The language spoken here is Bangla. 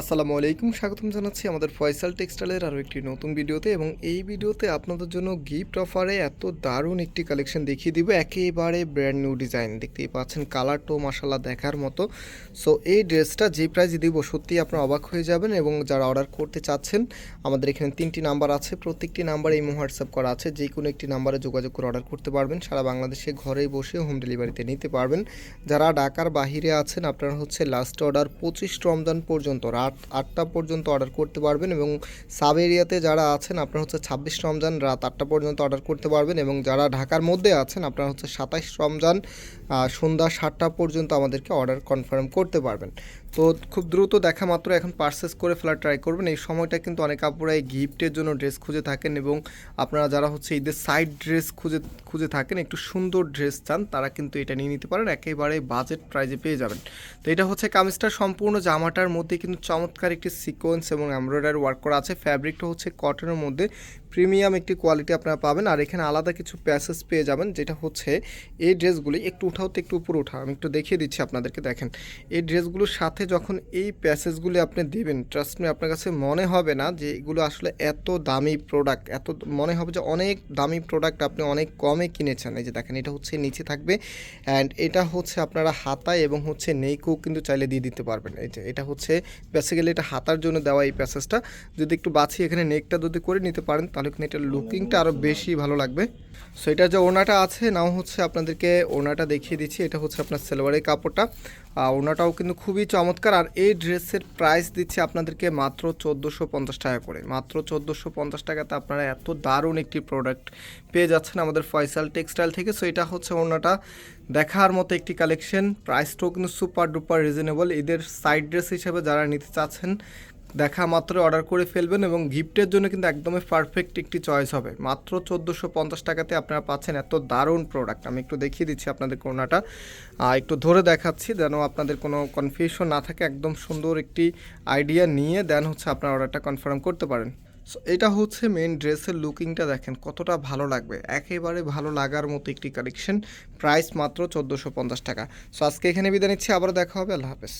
আসসালামু আলাইকুম, স্বাগতম জানাচ্ছি আমাদের ফয়সাল টেক্সটাইলের আরও একটি নতুন ভিডিওতে এবং এই ভিডিওতে আপনাদের জন্য গিফট অফারে এত দারুণ একটি কালেকশন দেখিয়ে দিব। একেবারে ব্র্যান্ড নিউ ডিজাইন দেখতেই পাচ্ছেন কালারটাও মাসাল্লাহ দেখার মতো। সো এই ড্রেসটা যে প্রাইজে দিব সত্যিই আপনারা অবাক হয়ে যাবেন এবং যারা অর্ডার করতে চাচ্ছেন, আমাদের এখানে তিনটি নাম্বার আছে, প্রত্যেকটি নাম্বারে ইমো হোয়াটসঅ্যাপ করা আছে। যে কোনো একটি নাম্বারে যোগাযোগ করে অর্ডার করতে পারবেন, সারা বাংলাদেশে ঘরেই বসে হোম ডেলিভারিতে নিতে পারবেন। যারা ঢাকার বাহিরে আছেন, আপনারা হচ্ছে লাস্ট অর্ডার পঁচিশ রমজান পর্যন্ত রাত আটটা পর্যন্ত অর্ডার করতে পারবেন এবং সাব এরিয়াতে যারা আছেন, আপনারা হচ্ছে ছাব্বিশ রমজান রাত আটটা পর্যন্ত অর্ডার করতে পারবেন এবং যারা ঢাকার মধ্যে আছেন, আপনারা হচ্ছে সাতাইশ রমজান সন্ধ্যা সাতটা পর্যন্ত আমাদেরকে অর্ডার কনফার্ম করতে পারবেন। তো খুব দ্রুত দেখা মাত্র এখন পারচেস করে ফেলার ট্রাই করবেন। এই সময়টা কিন্তু অনেক আপুরাই গিফটের জন্য ড্রেস খুঁজে থাকেন এবং আপনারা যারা হচ্ছে ঈদের সাইড ড্রেস খুঁজে খুঁজে থাকেন, একটু সুন্দর ড্রেস চান, তারা কিন্তু এটা নিয়ে নিতে পারেন। একেবারে বাজেট প্রাইজে পেয়ে যাবেন। তো এটা হচ্ছে কামিজটা সম্পূর্ণ জামাটার মধ্যে কিন্তু চমৎকার একটি সিকোয়েন্স এবং এমব্রয়ডারি ওয়ার্ক করা আছে। ফ্যাব্রিকটা হচ্ছে কটনের মধ্যে। প্রিমিয়াম একটি কোয়ালিটি আপনারা পাবেন। আর এখানে আলাদা কিছু প্যাসেজ পেয়ে যাবেন, যেটা হচ্ছে এই ড্রেসগুলি একটু উঠাও তো একটু উপরে উঠাও, আমি একটু দেখিয়ে দিচ্ছি আপনাদেরকে, দেখেন। এই ড্রেসগুলোর সাথে যখন এই প্যাসেজগুলি আপনি দেবেন ট্রাস্ট মি আপনার কাছে মনে হবে না যে এগুলো আসলে এত দামি প্রোডাক্ট এত মনে হবে যে অনেক দামি প্রোডাক্ট আপনি অনেক কমে কিনেছেন। এই যে দেখেন, এটা হচ্ছে নিচে থাকবে অ্যান্ড এটা হচ্ছে আপনারা হাতায় এবং হচ্ছে নেইকেও কিন্তু চাইলে দিয়ে দিতে পারবেন। এই যে, এটা হচ্ছে বেসিক্যালি এটা হাতার জন্য দেওয়া এই প্যাসেজটা যদি একটু বাছি এখানে নেকটা যদি করে নিতে পারেন, তাহলে কিন্তু এটার লুকিংটা আরও বেশি ভালো লাগবে। সো এটা যে ওনাটা আছে, নাও হচ্ছে আপনাদেরকে ওনাটা দেখিয়ে দিচ্ছি। এটা হচ্ছে আপনার সেলোয়ারের কাপড়টা। ওনাটাও কিন্তু খুবই চমৎকার। আর এই ড্রেসের প্রাইস দিচ্ছে আপনাদেরকে মাত্র চোদ্দোশো পঞ্চাশ টাকা করে। মাত্র চোদ্দোশো পঞ্চাশ টাকাতে আপনারা এত দারুণ একটি প্রোডাক্ট পেয়ে যাচ্ছেন আমাদের ফয়সাল টেক্সটাইল থেকে। সো এটা হচ্ছে ওনাটা দেখার মতো একটি কালেকশন প্রাইসটাও কিন্তু সুপার ডুপার রিজনেবল এদের সাইড ড্রেস হিসেবে যারা নিতে চাচ্ছেন, দেখা মাত্র অর্ডার করে ফেলবেন এবং গিফটের জন্য কিন্তু একদমই পারফেক্ট একটি চয়েস হবে। মাত্র চোদ্দোশো পঞ্চাশ টাকাতে আপনারা পাচ্ছেন এত দারুণ প্রোডাক্ট আমি একটু দেখিয়ে দিচ্ছি আপনাদের কোনাটা। একটু ধরে দেখাচ্ছি যেন আপনাদের কোনো কনফিউশন না থাকে, একদম সুন্দর একটি আইডিয়া নিয়ে দেন হচ্ছে আপনার অর্ডারটা কনফার্ম করতে পারেন। সো এটা হচ্ছে মেন ড্রেসের লুকিংটা দেখেন, কতটা ভালো লাগবে। একেবারে ভালো লাগার মতো একটি কালেকশন প্রাইস মাত্র চোদ্দোশো পঞ্চাশ টাকা। সো আজকে এখানে বিদায় নিচ্ছি আবার দেখা হবে, আল্লাহ হাফেজ।